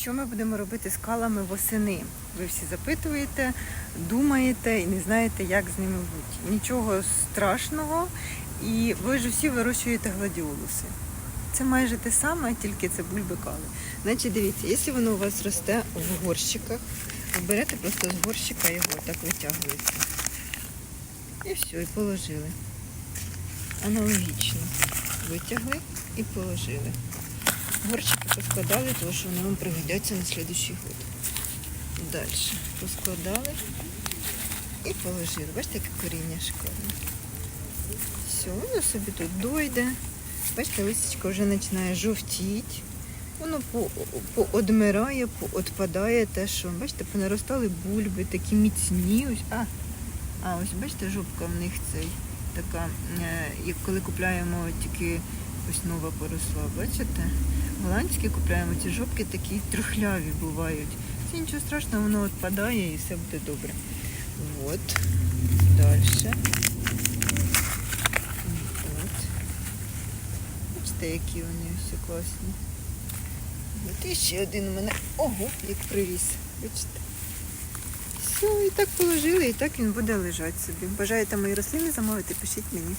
Що ми будемо робити з калами восени? Ви всі запитуєте, думаєте і не знаєте, як з ними бути. Нічого страшного. І ви ж всі вирощуєте гладіолуси. Це майже те саме, тільки це бульби кали. Значить, дивіться, якщо воно у вас росте в горщиках, ви берете просто з горщика його так витягуєте. І все, і положили. Аналогічно. Витягли і положили. Горщики поскладали, тому що вони вам пригодяться на слідуючий год. Далі поскладали і положили. Бачите, яке коріння шикарне. Все, воно собі тут дойде. Бачите, листячко вже починає жовтіти. Воно по- поодмирає, поотпадає те, що, бачите, понаростали бульби, такі міцні. Ось, а, а ось бачите, жопка в них цей така, е, як коли купляємо тільки ось нова поросла, бачите? Голландські купляємо ці жопки такі трухляві бувають. Це нічого страшного, воно відпадає і все буде добре. От. Далі. От. Бачите, які вони всі класні. От і ще один у мене. Ого, як привіз. Бачите? Все, і так положили, і так він буде лежати собі. Бажаєте мої рослини замовити, пишіть мені.